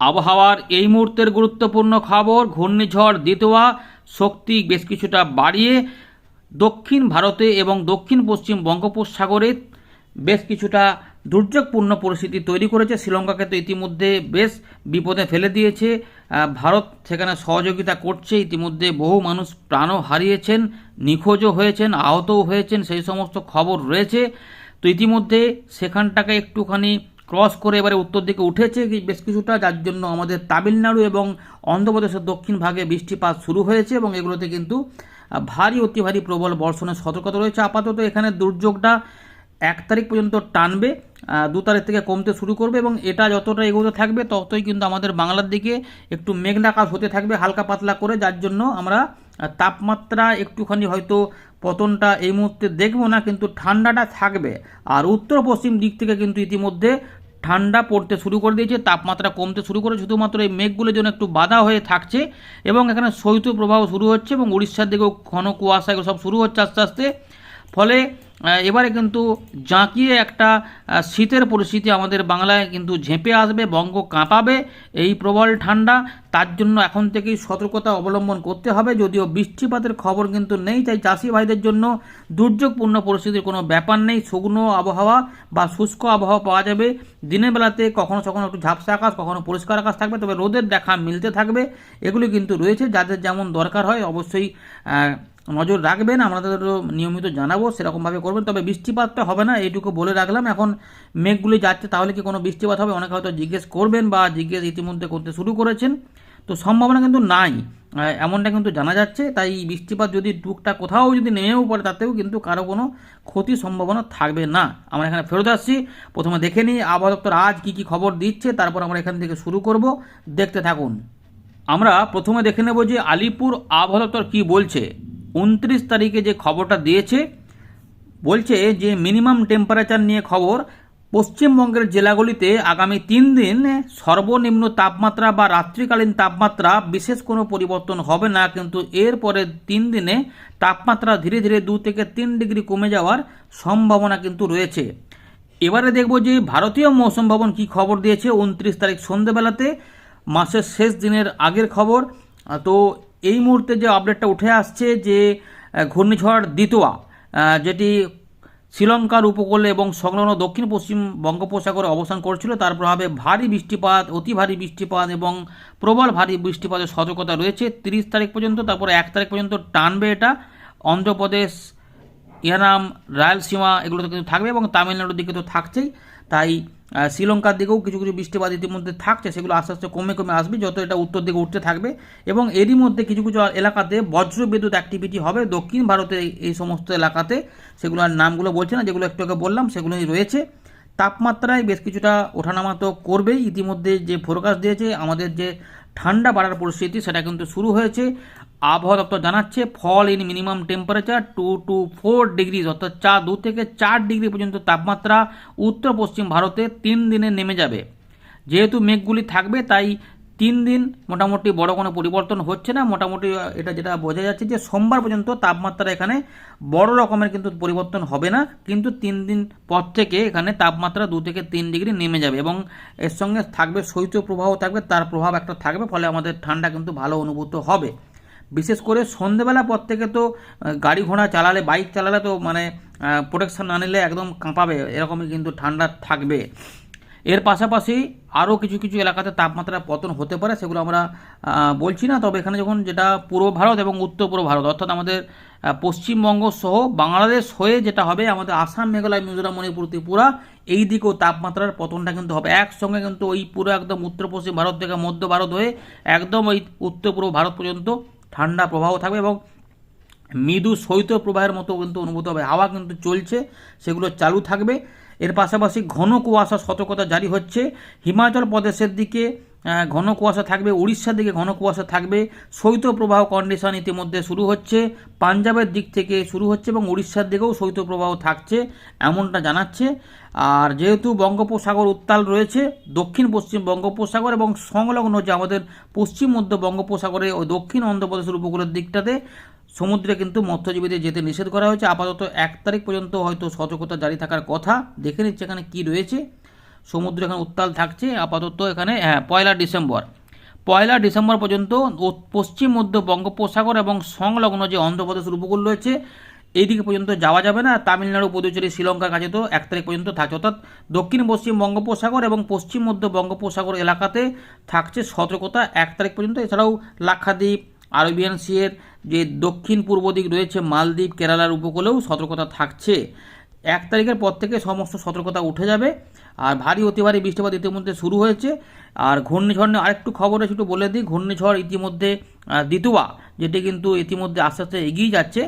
আবহাওয়ার এই মুহূর্তের গুরুত্বপূর্ণ খবর, ঘূর্ণিঝড় দিতোয়া, শক্তি বেশ কিছুটা বাড়িয়ে দক্ষিণ ভারতে এবং দক্ষিণ পশ্চিম বঙ্গোপসাগরে বেশ কিছুটা দুর্যোগপূর্ণ পরিস্থিতি তৈরি করেছে। শ্রীলঙ্কাকে তো ইতিমধ্যে বেশ বিপদে ফেলে দিয়েছে। ভারত সেখানে সহযোগিতা করছে। ইতিমধ্যে বহু মানুষ প্রাণও হারিয়েছেন, নিখোঁজও হয়েছেন, আহতও হয়েছেন, সেই সমস্ত খবর রয়েছে। তো ইতিমধ্যে সেখানটাকে একটুখানি ক্রস করে এবারে উত্তর দিকে উঠেছে বেশ কিছুটা, যার জন্য আমাদের তামিলনাড়ু এবং অন্ধ্রপ্রদেশের দক্ষিণ ভাগে বৃষ্টিপাত শুরু হয়েছে এবং এগুলোতে কিন্তু ভারী, অতি ভারী প্রবল বর্ষণের সতর্কতা রয়েছে। আপাতত এখানে দুর্যোগটা এক তারিখ পর্যন্ত টানবে দু তারিখ থেকে কমতে শুরু করবে এবং এটা যতটা এগোতে থাকবে ততই কিন্তু আমাদের বাংলার দিকে একটু মেঘনাকাশ হতে থাকবে হালকা পাতলা করে, যার জন্য আমরা তাপমাত্রা একটুখানি হয়তো পতনটা এই মুহূর্তে দেখব না, কিন্তু ঠান্ডাটা থাকবে। আর উত্তর পশ্চিম দিক থেকে কিন্তু ইতিমধ্যে ঠান্ডা পড়তে শুরু করে দিয়েছে, তাপমাত্রা কমতে শুরু করে শুধুমাত্র এই মেঘগুলোর জন্য একটু বাধা হয়ে থাকছে এবং এখানে শৈত্য প্রবাহ শুরু হচ্ছে এবং উড়িষ্যার দিকেও ঘন কুয়াশা এগুলো সব শুরু হচ্ছে আস্তে আস্তে। ফলে এবারে কিন্তু জাঁকিয়ে একটা শীতের পরিস্থিতি আমাদের বাংলায় কিন্তু ঝেঁপে আসবে, বঙ্গ কাঁপাবে, এই প্রবল ঠান্ডা। তার জন্য এখন থেকেই সতর্কতা অবলম্বন করতে হবে, যদিও বৃষ্টিপাতের খবর কিন্তু নেই, তাই চাষি ভাইদের জন্য দুর্যোগপূর্ণ পরিস্থিতির কোনো ব্যাপার নেই। শুকনো আবহাওয়া বা শুষ্ক আবহাওয়া পাওয়া যাবে। দিনের বেলাতে কখনো কখনো একটু ঝাপসা আকাশ, কখনো পরিষ্কার আকাশ থাকবে, তবে রোদের দেখা মিলতে থাকবে। এগুলি কিন্তু রয়েছে, যাদের যেমন দরকার হয়, অবশ্যই নজর রাখবেন আমাদেরও নিয়মিত জানাব, সেরকমভাবে করবেন, তবে বৃষ্টিপাতটা হবে না, এইটুকু বলে রাখলাম। এখন মেঘগুলি যাচ্ছে, তাহলে কি কোনো বৃষ্টিপাত হবে? অনেকে হয়তো জিজ্ঞেস করবেন বা জিজ্ঞেস ইতিমধ্যে করতে শুরু করেছেন, তো সম্ভাবনা কিন্তু নাই। এমনটা কিন্তু জানা যাচ্ছে, তাই বৃষ্টিপাত যদি টুকটাক কোথাও যদি নেমেও পড়ে, তাতেও কিন্তু কারও কোনো ক্ষতির সম্ভাবনা থাকবে না। আমরা এখানে ফেরত আসছি, প্রথমে দেখে নিই, আবহাওয়া দপ্তর আজ কী কী খবর দিচ্ছে, তারপর আমরা এখান থেকে শুরু করব, দেখতে থাকুন। আমরা প্রথমে দেখে নেব যে আলিপুর আবহাওয়া দপ্তর কী বলছে। উনত্রিশ তারিখে যে খবরটা দিয়েছে, বলছে যে মিনিমাম টেম্পারেচার নিয়ে খবর, পশ্চিমবঙ্গের জেলাগুলিতে আগামী তিন দিন সর্বনিম্ন তাপমাত্রা বা রাত্রিকালীন তাপমাত্রা বিশেষ কোনো পরিবর্তন হবে না, কিন্তু এরপরে তিন দিনে তাপমাত্রা ধীরে ধীরে দু থেকে তিন ডিগ্রি কমে যাওয়ার সম্ভাবনা কিন্তু রয়েছে। এবারে দেখব যে ভারতীয় মৌসুম ভবন কি খবর দিয়েছে উনত্রিশ তারিখ সন্ধেবেলাতে, মাসের শেষ দিনের আগের খবর। তো এই মুহূর্তে যে আপডেটটা উঠে আসছে যে ঘূর্ণিঝড় দিতোয়া যেটি শ্রীলঙ্কার উপকূলে এবং সংলগ্ন দক্ষিণ পশ্চিম বঙ্গোপসাগরে অবস্থান করছিল, তার প্রভাবে ভারী বৃষ্টিপাত, অতি ভারী বৃষ্টিপাত এবং প্রবল ভারী বৃষ্টিপাতের সতর্কতা রয়েছে। তিরিশ তারিখ পর্যন্ত, তারপরে এক তারিখ পর্যন্ত টানবে এটা। অন্ধ্রপ্রদেশ ইয়ানাম রায়লসীমা, এগুলোতে কিন্তু থাকবে এবং তামিলনাড়ুর দিকে তো থাকছেই। তাই শ্রীলঙ্কার দিকেও কিছু কিছু বৃষ্টিপাত ইতিমধ্যে থাকছে, সেগুলো আস্তে আস্তে কমে কমে আসবে, যত এটা উত্তর দিকে উঠতে থাকবে। এবং এরই মধ্যে কিছু কিছু এলাকাতে বজ্র বিদ্যুৎ অ্যাক্টিভিটি হবে। দক্ষিণ ভারতের এই- সমস্ত এলাকাতে সেগুলোর নামগুলো বলছে না, যেগুলো একটু আগে বললাম, সেগুলোই রয়েছে। তাপমাত্রায় বেশ কিছুটা ওঠানামা তো করবেই। ইতিমধ্যে যে ফোরকাস্ট দিয়েছে, আমাদের যে ঠান্ডা বাড়ার পরিস্থিতি, সেটা কিন্তু শুরু হয়েছে। আবহাওয়া দপ্তর জানাচ্ছে, fall in minimum temperature two to four degree অর্থাৎ চার, দু থেকে চার ডিগ্রি পর্যন্ত তাপমাত্রা উত্তর পশ্চিম ভারতে তিন দিনে নেমে যাবে। যেহেতু মেঘগুলি থাকবে, তাই তিন দিন মোটামুটি বড় কোনো পরিবর্তন হচ্ছে না। মোটামুটি এটা যেটা বোঝা যাচ্ছে যে সোমবার পর্যন্ত তাপমাত্রা এখানে বড় রকমের কিন্তু পরিবর্তন হবে না, কিন্তু তিন দিন পর থেকে এখানে তাপমাত্রা দু থেকে তিন ডিগ্রি নেমে যাবে এবং এর সঙ্গে থাকবে শৈত্য প্রবাহ থাকবে, তার প্রভাব একটা থাকবে, ফলে আমাদের ঠান্ডা কিন্তু ভালো অনুভূত হবে। বিশেষ করে সন্ধেবেলা পর থেকে তো গাড়ি ঘোড়া চালালে বাইক চালালে তো মানে প্রোটেকশান না নিলে একদম কাঁপাবে, এরকমই কিন্তু ঠান্ডা থাকবে। এর পাশাপাশি আরও কিছু কিছু এলাকাতে তাপমাত্রা পতন হতে পারে, সেগুলো আমরা বলছি না। তবে এখানে যখন যেটা পূর্ব ভারত এবং উত্তর পূর্ব ভারত, অর্থাৎ আমাদের পশ্চিমবঙ্গ সহ বাংলাদেশ হয়ে যেটা হবে, আমাদের আসাম, মেঘালয়, মিজোরাম, মণিপুর, ত্রিপুরা, এই দিকেও তাপমাত্রার পতনটা কিন্তু হবে। একসঙ্গে কিন্তু ওই পুরো একদম উত্তর পশ্চিম ভারত থেকে মধ্য ভারত হয়ে একদম ওই উত্তর পূর্ব ভারত পর্যন্ত ঠান্ডা প্রবাহ থাকবে এবং মৃদু শৈত্য প্রবাহের মতো কিন্তু অনুভূত হবে। হাওয়া কিন্তু চলছে, সেগুলো চালু থাকবে। এর পাশাপাশি ঘন কুয়াশা সতর্কতা জারি হচ্ছে। হিমাচল প্রদেশের দিকে ঘন কুয়াশা থাকবে, উড়িষ্যার দিকে ঘন কুয়াশা থাকবে। শৈত্য প্রবাহ কন্ডিশন ইতিমধ্যে শুরু হচ্ছে, পাঞ্জাবের দিক থেকে শুরু হচ্ছে এবং উড়িষ্যার দিকেও শৈত্য প্রবাহ থাকছে এমনটা জানাচ্ছে। আর যেহেতু বঙ্গোপসাগর উত্তাল রয়েছে, দক্ষিণ পশ্চিম বঙ্গোপসাগর এবং সংলগ্ন যে আমাদের পশ্চিম মধ্য বঙ্গোপসাগরে ও দক্ষিণ অন্ধ্রপ্রদেশের উপকূলের দিকটাতে সমুদ্রে কিন্তু মৎস্যজীবীদের যেতে নিষেধ করা হয়েছে। আপাতত এক তারিখ পর্যন্ত হয়তো সতর্কতা জারি থাকার কথা। দেখে নিচ্ছে এখানে কী রয়েছে। সমুদ্র এখানে উত্তাল থাকছে, আপাতত এখানে হ্যাঁ পয়লা ডিসেম্বর। পয়লা ডিসেম্বর পর্যন্ত পশ্চিম মধ্য বঙ্গোপসাগর এবং সংলগ্ন যে অন্ধ্রপ্রদেশের উপকূল রয়েছে এই দিকে পর্যন্ত যাওয়া যাবে না। তামিলনাড়ু, পুদুচেরি শ্রীলঙ্কার কাছে তো এক তারিখ পর্যন্ত থাকছে। অর্থাৎ দক্ষিণ, পশ্চিম বঙ্গোপসাগর এবং পশ্চিম মধ্য বঙ্গোপসাগর এলাকাতে থাকছে সতর্কতা এক তারিখ পর্যন্ত। এছাড়াও লাক্ষাদ্বীপ, আরবিয়ান সিয়ের যে দক্ষিণ পূর্ব দিক রয়েছে, মালদ্বীপ, কেরালার উপকূলেও সতর্কতা থাকছে। এক তারিখের পর থেকে সমস্ত সতর্কতা উঠে যাবে। আর ভারী অতি ভারী বৃষ্টিপাত ইতিমধ্যে শুরু হয়েছে। আর ঘূর্ণিঝড় নিয়ে আরেকটু খবর আছে, একটু বলে দিই। ঘূর্ণিঝড় ইতিমধ্যে দ্বিতুয়া যেটি কিন্তু ইতিমধ্যে আস্তে আস্তে এগিয়ে যাচ্ছে,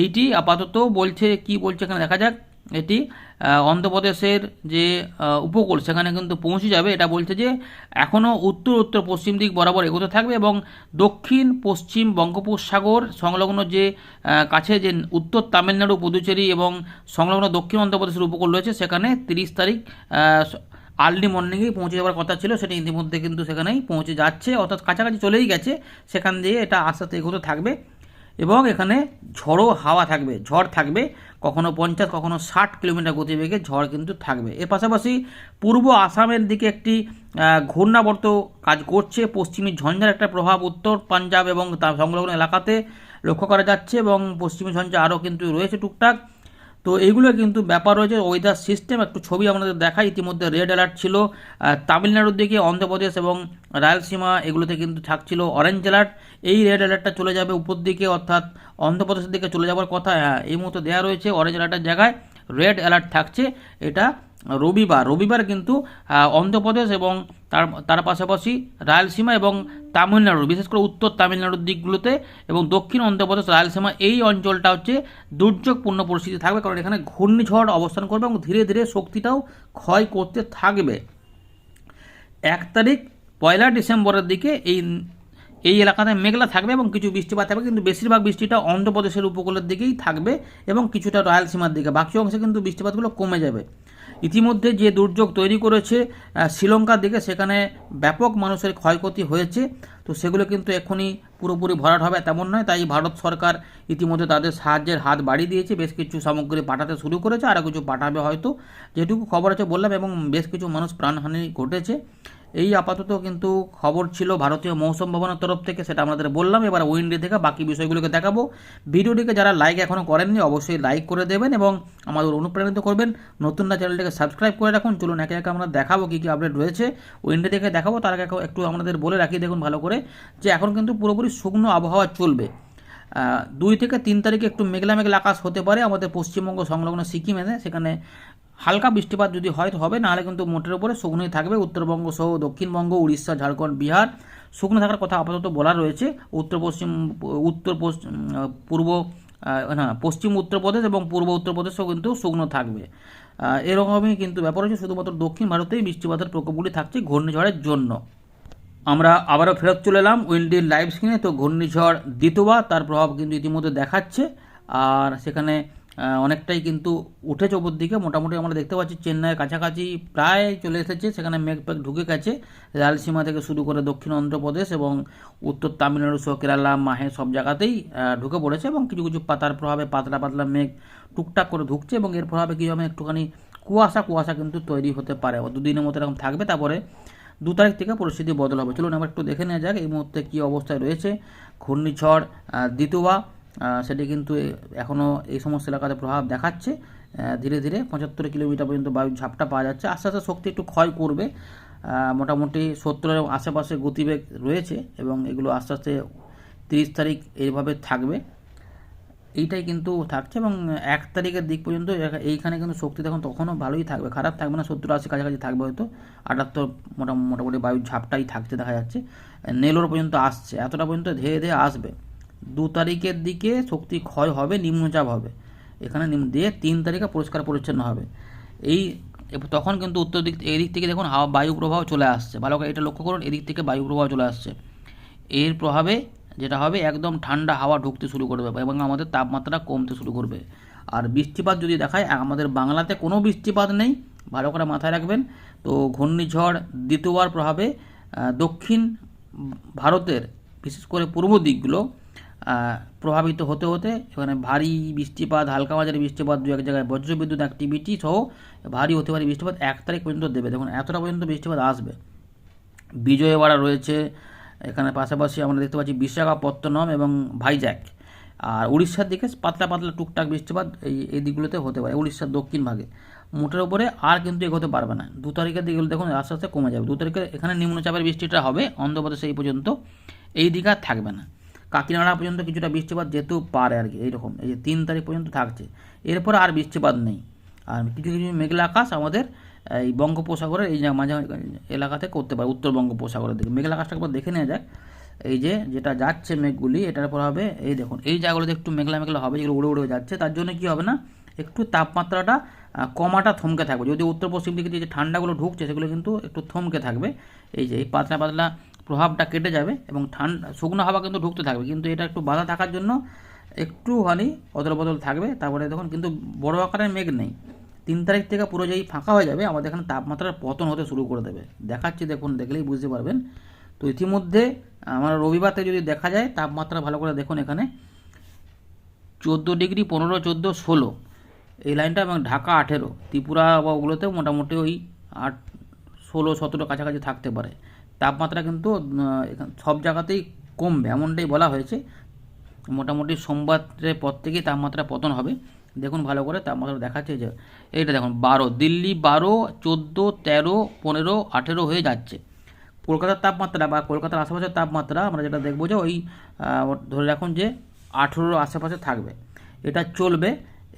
এইটি আপাতত বলছে, কি বলছে এখানে দেখা যাক। এটি অন্ধ্রপ্রদেশের যে উপকূল, সেখানে কিন্তু পৌঁছে যাবে। এটা বলছে যে এখনও উত্তর উত্তর, পশ্চিম দিক বরাবর এগোতে থাকবে এবং দক্ষিণ, পশ্চিম বঙ্গোপসাগর সংলগ্ন যে কাছে যে উত্তর তামিলনাড়ু, পুদুচেরি এবং সংলগ্ন দক্ষিণ অন্ধ্রপ্রদেশের উপকূল রয়েছে, সেখানে তিরিশ তারিখ আর্লি মর্নিংয়েই পৌঁছে যাওয়ার কথা ছিল। সেটা ইতিমধ্যে কিন্তু সেখানেই পৌঁছে যাচ্ছে। অর্থাৎ কাছাকাছি চলেই গেছে। সেখান দিয়ে এটা আস্তে আস্তে এগোতে থাকবে এবং এখানে ঝড়ো হাওয়া থাকবে, ঝড় থাকবে। কখনো পঞ্চাশ, কখনো ষাট কিলোমিটার গতিবেগে ঝড় কিন্তু থাকবে। এর পাশাপাশি পূর্ব আসামের দিকে একটি ঘূর্ণাবর্ত কাজ করছে। পশ্চিমী ঝঞ্ঝার একটা প্রভাব উত্তর পাঞ্জাব এবং তার সংলগ্ন এলাকাতে লক্ষ্য করা যাচ্ছে এবং পশ্চিমী ঝঞ্ঝা আরও কিন্তু রয়েছে টুকটাক। তো এইগুলো কিন্তু ব্যাপার রয়েছে ওয়েদার সিস্টেম একটু ছবি আপনাদের দেখাই। ইতিমধ্যে রেড অ্যালার্ট ছিল তামিলনাড়ুর দিকে, অন্ধ্রপ্রদেশ এবং রায়লসীমা এগুলোতে কিন্তু থাকছিল অরেঞ্জ অ্যালার্ট এই রেড অ্যালার্টটা চলে যাবে উপর দিকে, অর্থাৎ অন্ধ্রপ্রদেশের দিকে চলে যাওয়ার কথা হ্যাঁ এই মুহূর্তে দেওয়া রয়েছে অরেঞ্জ অ্যালার্টের জায়গায়। রেড অ্যালার্ট থাকছে, এটা রবিবার রবিবার কিন্তু অন্ধ্রপ্রদেশ এবং তার তার পাশাপাশি রায়লসীমা এবং তামিলনাড়ু, বিশেষ করে উত্তর তামিলনাড়ুর দিকগুলোতে এবং দক্ষিণ অন্ধ্রপ্রদেশ, রায়লসীমা এই অঞ্চলটা হচ্ছে দুর্যোগপূর্ণ পরিস্থিতি থাকবে কারণ এখানে ঘূর্ণিঝড় অবস্থান করবে এবং ধীরে ধীরে শক্তিটাও ক্ষয় করতে থাকবে। এক তারিখ, পয়লা ডিসেম্বরের দিকে এই এই এলাকাতে মেঘলা থাকবে এবং কিছু বৃষ্টিপাত থাকবে, কিন্তু বেশিরভাগ বৃষ্টিটা অন্ধ্রপ্রদেশের উপকূলের দিকেই থাকবে এবং কিছুটা রায়লসীমার দিকে। বাকি অংশে কিন্তু বৃষ্টিপাতগুলো কমে যাবে। ইতিমধ্যে যে দুর্যোগ তৈরি করেছে শ্রীলঙ্কার দিকে সেখানে ব্যাপক মানুষের ক্ষয়ক্ষতি হয়েছে। তো সেগুলো কিন্তু এখনই পুরোপুরি ভরাট হবে তেমন নয়, তাই ভারত সরকার ইতিমধ্যে তাদের সাহায্যের হাত বাড়িয়ে দিয়েছে। বেশ কিছু সামগ্রী পাঠাতে শুরু করেছে আরও কিছু পাঠাবে হয়তো। যেটুকু খবর আছে বললাম, এবং বেশ কিছু মানুষ প্রাণহানি ঘটেছে। এই আপাতত কিন্তু খবর ছিল ভারতীয় মৌসুম ভবনের তরফ থেকে, সেটা আমাদের বললাম। এবার উইন্ডি থেকে বাকি বিষয়গুলোকে দেখাবো। ভিডিওটিকে যারা লাইক এখনও করেননি, অবশ্যই লাইক করে দেবেন এবং আমাদের অনুপ্রাণিত করবেন। নতুনরা চ্যানেলটিকে সাবস্ক্রাইব করে রাখুন। চলুন একে একে আমরা দেখাবো কী কী আপডেট রয়েছে। উইন্ডি থেকে দেখাবো, তার আগে একটু আমাদের বলে রাখি, দেখুন ভালো করে, যে এখন কিন্তু পুরোপুরি শুকনো আবহাওয়া চলবে। দুই থেকে তিন তারিখে একটু মেঘলা মেঘলা আকাশ হতে পারে আমাদের পশ্চিমবঙ্গ সংলগ্ন সিকিমে সেখানে হালকা বৃষ্টিপাত যদি হয় হবে। নাহলে কিন্তু মোটের উপরে শুকনোই থাকবে। উত্তরবঙ্গ সহ দক্ষিণবঙ্গ, উড়িষ্যা, ঝাড়খণ্ড, বিহার শুকনো থাকার কথা আপাতত বলা রয়েছে। উত্তর পশ্চিম উত্তর পশ্চিম, পূর্ব না, পশ্চিম উত্তরপ্রদেশ এবং পূর্ব উত্তরপ্রদেশও কিন্তু শুকনো থাকবে। এরকমই কিন্তু ব্যাপার হচ্ছে, শুধুমাত্র দক্ষিণ ভারতেই বৃষ্টিপাতের প্রকোপগুলি থাকছে ঘূর্ণিঝড়ের জন্য। আমরা আবারও ফেরত চলে এলাম উইন্ডির লাইভ স্ক্রিনে। তো ঘূর্ণিঝড় দিতোয়া তার প্রভাব কিন্তু ইতিমধ্যে দেখাচ্ছে। আর সেখানে অনেকটাই কিন্তু উঠেছে ওপর দিকে। মোটামুটি আমরা দেখতে পাচ্ছি চেন্নাইয়ের কাছাকাছি প্রায় চলে এসেছে সেখানে মেঘ পেঘ ঢুকে গেছে। রায়লসীমা থেকে শুরু করে দক্ষিণ অন্ধ্রপ্রদেশ এবং উত্তর তামিলনাড়ু সহ কেরালা মাহে সব জায়গাতেই ঢুকে পড়েছে এবং কিছু কিছু পাতার প্রভাবে পাতলা পাতলা মেঘ টুকটাক করে ঢুকছে এবং এর প্রভাবে কী হবে একটুখানি কুয়াশা কুয়াশা কিন্তু তৈরি হতে পারে। দুদিনের মতো এরকম থাকবে তারপরে দু তারিখ থেকে পরিস্থিতি বদল হবে। চলুন আমরা একটু দেখে নেওয়া যাক এই মুহূর্তে কী অবস্থায় রয়েছে। ঘূর্ণিঝড় আহ, সেটি কিন্তু এখনও এই সমস্ত এলাকাতে প্রভাব দেখাচ্ছে। ধীরে ধীরে পঁচাত্তর কিলোমিটার পর্যন্ত বায়ুর ঝাপটা পাওয়া যাচ্ছে। আস্তে আস্তে শক্তি একটু ক্ষয় করবে। মোটামুটি সত্তরের আশেপাশে গতিবেগ রয়েছে এবং এগুলো আস্তে আস্তে তিরিশ তারিখ এইভাবে থাকবে। এইটাই কিন্তু থাকছে এবং এক তারিখের দিক পর্যন্ত এইখানে কিন্তু শক্তি তখন তখনও ভালোই থাকবে। খারাপ থাকবে না, সত্তর আশি কাছাকাছি থাকবে হয়তো। আটাত্তর মোটা মোটামুটি বায়ুর ঝাপটাই থাকতে দেখা যাচ্ছে। নেলোর পর্যন্ত আসছে। এতটা পর্যন্ত ধীরে ধীরে আসবে। দু তারিখের দিকে শক্তি ক্ষয় হবে, নিম্নচাপ হবে। এখানে দিয়ে তিন তারিখে পরিষ্কার পরিচ্ছন্ন হবে। এই তখন কিন্তু উত্তর দিক এই দিক থেকে দেখুন হাওয়া, বায়ু প্রবাহ চলে আসছে। ভালো করে এটা লক্ষ্য করুন, এদিক থেকে বায়ু প্রবাহ চলে আসছে। এর প্রভাবে যেটা হবে, একদম ঠান্ডা হাওয়া ঢুকতে শুরু করবে এবং আমাদের তাপমাত্রা কমতে শুরু করবে। আর বৃষ্টিপাত যদি দেখায় আমাদের বাংলাতে কোনো বৃষ্টিপাত নেই। ভালো করে মাথায় রাখবেন। তো ঘূর্ণিঝড় দ্বিতীয়বার প্রভাবে দক্ষিণ ভারতের, বিশেষ করে পূর্ব দিকগুলো প্রভাবিত হতে হতে এখানে ভারী বৃষ্টিপাত, হালকা মাঝারি বৃষ্টিপাত, দু এক জায়গায় বজ্রবিদ্যুৎ অ্যাক্টিভিটি সহ ভারী হতে পারে বৃষ্টিপাত এক তারিখ পর্যন্ত দেবে। দেখুন, এতটা পর্যন্ত বৃষ্টিপাত আসবে। বিজয়ওয়াড়া রয়েছে, এখানে পাশাপাশি আমরা দেখতে পাচ্ছি বিশাখাপত্তনম এবং ভাইজ্যাক। আর উড়িষ্যার দিকে পাতলা পাতলা টুকটাক বৃষ্টিপাত এই এই দিকগুলোতে হতে পারে, উড়িষ্যার দক্ষিণ ভাগে। মোটের উপরে আর কিন্তু এগোতে পারবে না। দু তারিখের দিকে দেখুন, আস্তে আস্তে কমে যাবে। দু তারিখে এখানে নিম্নচাপের বৃষ্টিটা হবে, অন্ধ্রপ্রদেশে এই পর্যন্ত এই দিকে আর থাকবে না। কাকিনাড়া পর্যন্ত কিছুটা বৃষ্টিপাত যেতেও পারে আর কি, এইরকম। এই যে তিন তারিখ পর্যন্ত থাকছে। এরপর আর বৃষ্টিপাত নেই। আর কিছু কিছু মেঘলা আকাশ আমাদের, এই বঙ্গোপসাগরের এই মাঝে এলাকাতে করতে পারে, উত্তর বঙ্গোপসাগরের দিকে। মেঘলা আকাশটা একবার দেখে নেওয়া যাক। এই যে যেটা যাচ্ছে মেঘগুলি, এটার পর হবে, এই দেখুন, এই জায়গাগুলোতে একটু মেঘলা মেঘলা হবে, যেগুলো উড়ে উড়ে যাচ্ছে, তার জন্য কি হবে না, একটু তাপমাত্রাটা কমাটা থমকে থাকবে। যদি উত্তর পশ্চিম দিকে যে ঠান্ডাগুলো ঢুকছে, সেগুলো কিন্তু একটু থমকে থাকবে। এই যে এই পাতলা পাতলা প্রভাবটা কেটে যাবে এবং ঠান্ডা, শুকনো হাওয়া কিন্তু ঢুকতে থাকবে। কিন্তু এটা একটু বাধা থাকার জন্য একটুখানি অদল বদল থাকবে। তারপরে দেখুন, কিন্তু বড় আকারের মেঘ নেই। তিন তারিখ থেকে পুরো যেই ফাঁকা হয়ে যাবে, আমাদের এখানে তাপমাত্রার পতন হতে শুরু করে দেবে। দেখাচ্ছি, দেখুন, দেখলেই বুঝতে পারবেন। তো ইতিমধ্যে আমার রবিবার যদি দেখা যায়, তাপমাত্রা ভালো করে দেখুন এখানে। চোদ্দ ডিগ্রি, পনেরো, চোদ্দ, ষোলো। এই লাইনটা এবং ঢাকা আঠেরো। ত্রিপুরা বা ওগুলোতে মোটামুটি ওই আট, ষোলো, সতেরো কাছাকাছি থাকতে পারে। তাপমাত্রা কিন্তু সব জায়গাতেই কমবে, এমনটাই বলা হয়েছে। মোটামুটি সোমবারের পর থেকেই তাপমাত্রা পতন হবে। দেখুন ভালো করে, তাপমাত্রা দেখাচ্ছে যে, এইটা দেখুন, বারো, দিল্লি বারো, চোদ্দ, তেরো, পনেরো, আঠেরো হয়ে যাচ্ছে। কলকাতার তাপমাত্রা বা কলকাতার আশেপাশের তাপমাত্রা আমরা যেটা দেখব যে, ওই ধরে রাখুন যে আঠেরোর আশেপাশে থাকবে। এটা চলবে।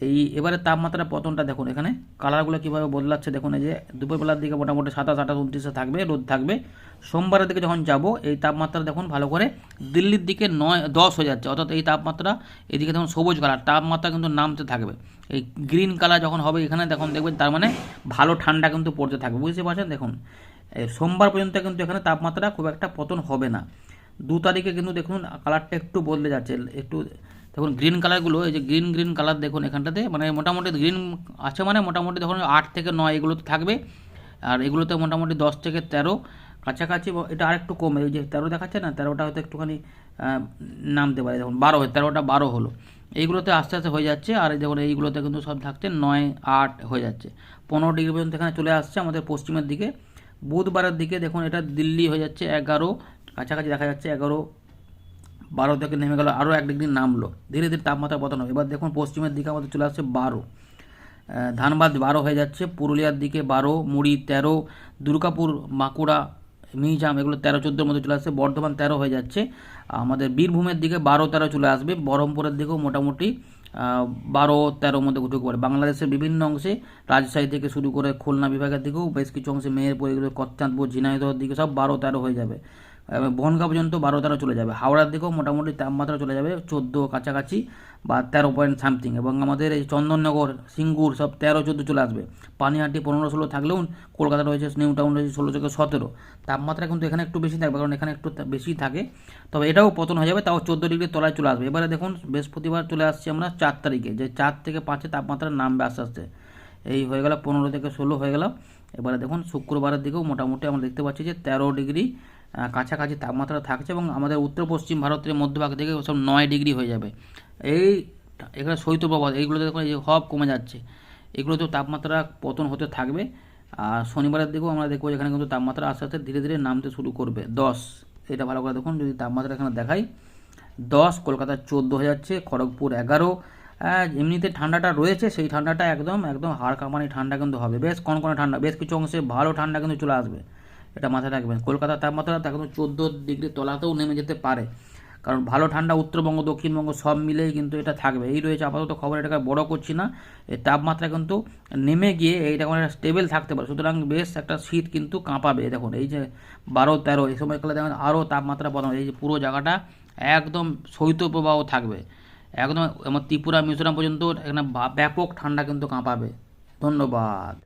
এই, এবারে তাপমাত্রা পতনটা দেখুন এখানে। কালারগুলো কীভাবে বদলাচ্ছে দেখুন, এই যে, দুপুরবেলার দিকে মোটামুটি সাতাশ, আঠাশ, উনত্রিশে থাকবে, রোদ থাকবে। সোমবারের দিকে যখন যাব, এই তাপমাত্রা দেখুন ভালো করে দিল্লির দিকে নয়, দশ হয়ে যাচ্ছে। অর্থাৎ এই তাপমাত্রা এদিকে দেখুন সবুজ কালার তাপমাত্রা কিন্তু নামতে থাকবে। এই গ্রিন কালার যখন হবে এখানে তখন দেখবেন তার মানে ভালো ঠান্ডা কিন্তু পড়তে থাকবে। বুঝতে পারছেন? দেখুন সোমবার পর্যন্ত কিন্তু এখানে তাপমাত্রা খুব একটা পতন হবে না। দু তারিখে কিন্তু দেখুন কালারটা একটু বদলে যাচ্ছে। একটু দেখুন গ্রিন কালারগুলো এই যে গ্রিন গ্রিন কালার দেখুন এখানটাতে মানে মোটামুটি গ্রিন আছে মানে মোটামুটি দেখুন আট থেকে নয় এগুলোতে থাকবে। আর এগুলোতে মোটামুটি দশ থেকে তেরো কাছাকাছি এটা আরেকটু কমে, ওই যে তেরো দেখাচ্ছে না, তেরোটা হয়তো একটুখানি নামতে পারে দেখুন, বারো হয় তেরোটা বারো হলো। এইগুলোতে আস্তে আস্তে হয়ে যাচ্ছে, আর দেখুন, এইগুলোতে কিন্তু সব থাকছে নয়, আট হয়ে যাচ্ছে। পনেরো ডিগ্রি পর্যন্ত এখানে চলে আসছে আমাদের পশ্চিমের দিকে। বুধবারের দিকে দেখুন, এটা দিল্লি হয়ে যাচ্ছে এগারো, কাছাকাছি দেখা যাচ্ছে এগারো, বারো থেকে নেমে গেল, আরও এক ডিগ্রি নামলো। ধীরে ধীরে তাপমাত্রা পতন হবে এবার দেখুন, পশ্চিমের দিকে আমাদের চলে আসছে বারো। ধানবাদ বারো হয়ে যাচ্ছে, পুরুলিয়ার দিকে বারো, মুড়ি তেরো, দুর্গাপুর, বাঁকুড়া মিহিজাম, এগুলো তেরো, চোদ্দোর মধ্যে চলে আসছে, বর্ধমান তেরো হয়ে যাচ্ছে। আমাদের বীরভূমের দিকে বারো, তেরো চলে আসবে, বহরমপুরের দিকেও মোটামুটি বারো, তেরোর মধ্যে ঢুকে পড়ে বাংলাদেশের বিভিন্ন অংশে রাজশাহী থেকে শুরু করে খুলনা বিভাগের দিকেও বেশ কিছু অংশে মেহেরপুর, এগুলো কচ্চাঁদপুর ঝিনাইদহের দিকে সব বারো, তেরো হয়ে যাবে। বনগাঁ পর্যন্ত বারো তেরো চলে যাবে। হাওড়ার দিকেও মোটামুটি তাপমাত্রা চলে যাবে চোদ্দ কাছাকাছি বা তেরো পয়েন্ট সামথিং এবং আমাদের এই চন্দননগর, সিঙ্গুর সব তেরো, চোদ্দ চলে আসবে। পানিহাটি পনেরো, ষোলো থাকলেও কলকাতা রয়েছে নিউ টাউন রয়েছে, ষোলো থেকে সতেরো। তাপমাত্রা কিন্তু এখানে একটু বেশি থাকবে, কারণ এখানে একটু বেশি থাকে। তবে এটাও পতন হয়ে যাবে, তাও চোদ্দ ডিগ্রি তলায় চলে আসবে। এবারে দেখুন, বৃহস্পতিবার চলে আসছি আমরা চার তারিখে, যে চার থেকে পাঁচে তাপমাত্রা নামবে আস্তে আস্তে। এই হয়ে গেল পনেরো থেকে ষোলো হয়ে গেল। এবারে দেখুন, শুক্রবারের দিকেও মোটামুটি আমরা দেখতে পাচ্ছি যে তেরো ডিগ্রি কাছাকাছি তাপমাত্রা থাকছে এবং আমাদের উত্তর পশ্চিম ভারতের মধ্যভাগ থেকে সব নয় ডিগ্রি হয়ে যাবে। এই এখানে শৈত্যপ্রবাহ, এইগুলোতে দেখুন এই সব কমে যাচ্ছে। এগুলোতেও তাপমাত্রা পতন হতে থাকবে। আর শনিবারের দিকেও আমরা দেখব এখানে কিন্তু তাপমাত্রা আস্তে আস্তে ধীরে ধীরে নামতে শুরু করবে। দশ, এটা ভালো করে দেখুন যদি তাপমাত্রা এখানে দেখাই। দশ কলকাতার চোদ্দ হয়ে যাচ্ছে, খড়গপুর এগারো। এমনিতে ঠান্ডাটা রয়েছে, সেই ঠান্ডাটা একদম একদম হাড় কাঁপানি ঠান্ডা কিন্তু হবে। বেশ কনকনে ঠান্ডা, বেশ কিছু অংশে ভালো ঠান্ডা কিন্তু চলে আসবে। এটা মাথায় রাখবেন। কলকাতার তাপমাত্রা কিন্তু চোদ্দ ডিগ্রি তলাতেও নেমে যেতে পারে। কারণ ভালো ঠান্ডা, উত্তরবঙ্গ, দক্ষিণবঙ্গ সব মিলেই কিন্তু এটা থাকবে। এই রয়েছে আপাতত খবর, এটাকে বড় করছি না। এই তাপমাত্রা কিন্তু নেমে গিয়ে এইটা কোনো স্টেবল থাকতে পারে। সুতরাং বেশ একটা শীত কিন্তু কাঁপাবে। দেখুন, এই যে বারো, তেরো, এই সময়কালে দেখুন আরও তাপমাত্রা পতন এই যে পুরো জায়গাটা একদম শৈত্যপ্রবাহ থাকবে। একদম, আমার ত্রিপুরা, মিজোরাম পর্যন্ত এখানে ব্যাপক ঠান্ডা কিন্তু কাঁপাবে। ধন্যবাদ।